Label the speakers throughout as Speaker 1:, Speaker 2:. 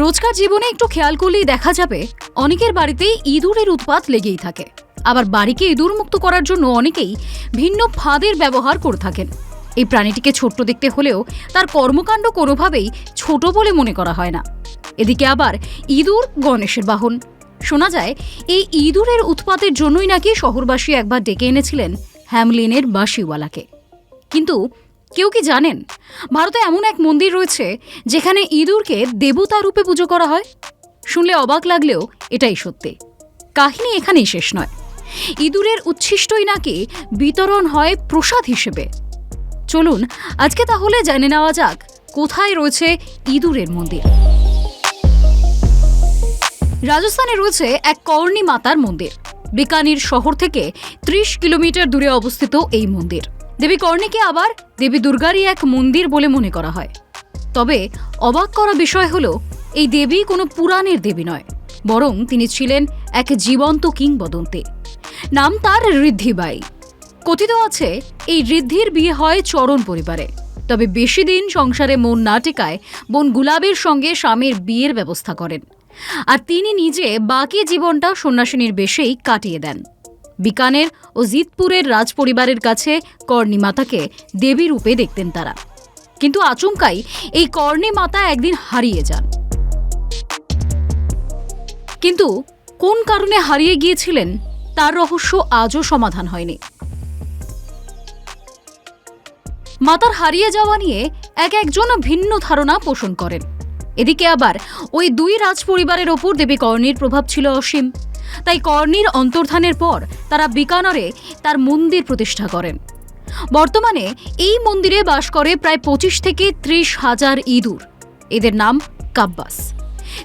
Speaker 1: রোজকার জীবনে একটু খেয়াল করলেই দেখা যাবে, অনেকের বাড়িতেই ইঁদুরের উৎপাত লেগেই থাকে। আবার বাড়িকে ইঁদুর মুক্ত করার জন্য অনেকেই ভিন্ন ফাঁদের ব্যবহার করে থাকেন। এই প্রাণীটিকে ছোট্ট দেখতে হলেও তার কর্মকাণ্ড কোনোভাবেই ছোট বলে মনে করা হয় না। এদিকে আবার ইঁদুর গণেশের বাহন। শোনা যায়, এই ইঁদুরের উৎপাতের জন্যই নাকি শহরবাসী একবার ডেকে এনেছিলেন হ্যামলিনের বাসিওয়ালাকে কিন্তু কেউ কি জানেন? ভারতে এমন এক মন্দির রয়েছে যেখানে ইঁদুরকে দেবতা রূপে পুজো করা হয়। শুনলে অবাক লাগলেও এটাই সত্যি। কাহিনী এখানেই শেষ নয়। ইঁদুরের উচ্ছিষ্টই নাকি বিতরণ হয় প্রসাদ হিসেবে। চলুন, আজকে তাহলে জেনে নেওয়া যাক কোথায় রয়েছে ইঁদুরের মন্দির। রাজস্থানে রয়েছে এক কর্ণী মাতার মন্দির। বিকানির শহর থেকে ত্রিশ কিলোমিটার দূরে অবস্থিত এই মন্দির। দেবী কর্ণীকে আবার দেবী দুর্গারই এক মন্দির বলে মনে করা হয়। তবে অবাক করা বিষয় হলো, এই দেবী কোনো পুরাণের দেবী নয়, বরং তিনি ছিলেন এক জীবন্ত কিংবদন্তি। নাম তার ঋদ্ধিবাই। কথিত আছে, এই ঋদ্ধির বিয়ে হয় চরণ পরিবারে। তবে বেশি দিন সংসারে মন না টেকায় বোন গুলাবের সঙ্গে স্বামীর বিয়ের ব্যবস্থা করেন। আর তিনি নিজে বাকি জীবনটা সন্ন্যাসিনীর বেশেই কাটিয়ে দেন। বিকানের ও জিতপুরের রাজপরিবারের কাছে কর্ণী মাতাকে দেবী রূপে দেখতেন তারা। কিন্তু আচমকাই এই কর্ণী মাতা একদিন হারিয়ে যান। কিন্তু কোন কারণে হারিয়ে গিয়েছিলেন তার রহস্য আজও সমাধান হয়নি। মাতার হারিয়ে যাওয়া নিয়ে এক একজন ভিন্ন ধারণা পোষণ করেন। এদিকে আবার ওই দুই রাজপরিবারের ওপর দেবী কর্ণীর প্রভাব ছিল অসীম। তাই কর্ণীর অন্তর্ধানের পর তারা বিকানরে তার মন্দির প্রতিষ্ঠা করেন। বর্তমানে এই মন্দিরে বাস করে প্রায় পঁচিশ থেকে ত্রিশ হাজার ইঁদুর। এদের নাম কাব্বাস।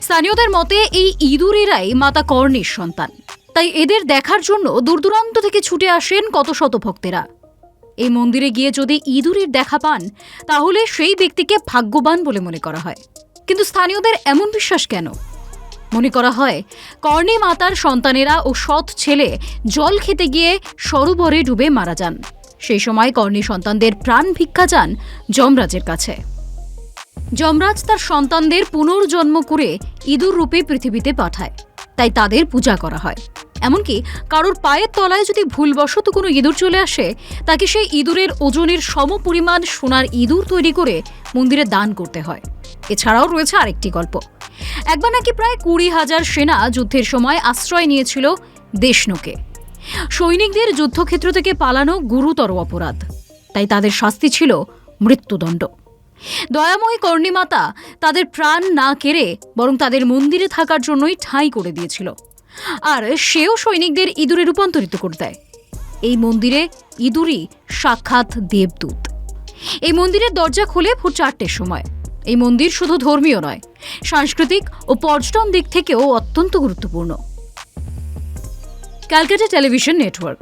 Speaker 1: স্থানীয়দের মতে এই ইঁদুরেরাই মাতা কর্ণীর সন্তান। তাই এদের দেখার জন্য দূর দূরান্ত থেকে ছুটে আসেন কত শত ভক্তেরা। এই মন্দিরে গিয়ে যদি ইঁদুরের দেখা পান, তাহলে সেই ব্যক্তিকে ভাগ্যবান বলে মনে করা হয়। কিন্তু স্থানীয়দের এমন বিশ্বাস কেন? মনে করা হয়, কর্ণী মাতার সন্তানেরা ও সৎ ছেলে জল খেতে গিয়ে সরোবরে ডুবে মারা যান। সেই সময় কর্ণী সন্তানদের প্রাণ ভিক্ষা যান যমরাজের কাছে। যমরাজ তার সন্তানদের পুনর্জন্ম করে ইঁদুর রূপে পৃথিবীতে পাঠায়, তাই তাদের পূজা করা হয়। এমনকি কারোর পায়ের তলায় যদি ভুলবশত কোনো ইঁদুর চলে আসে, তাকে সেই ইঁদুরের ওজনের সমপরিমাণ সোনার ইঁদুর তৈরি করে মন্দিরে দান করতে হয়। এছাড়াও রয়েছে আরেকটি গল্প। একবার নাকি প্রায় কুড়ি হাজার সেনা যুদ্ধের সময় আশ্রয় নিয়েছিল দেশনোকে। সৈনিকদের যুদ্ধক্ষেত্র থেকে পালানো গুরুতর অপরাধ। তাই তাদের শাস্তি ছিল মৃত্যুদণ্ড। দয়াময়ী কর্ণিমাতা তাদের প্রাণ না কেড়ে বরং তাদের মন্দিরে থাকার জন্যই ঠাঁই করে দিয়েছিল। আর সেও সৈনিকদের ইঁদুরে রূপান্তরিত করে দেয়। এই মন্দিরে ইঁদুরই সাক্ষাৎ দেবদূত। এই মন্দিরের দরজা খুলে ভোর চারটের সময়। এই মন্দির শুধু ধর্মীয় নয়, সাংস্কৃতিক ও পর্যটন দিক থেকেও অত্যন্ত গুরুত্বপূর্ণ। Calcutta television network.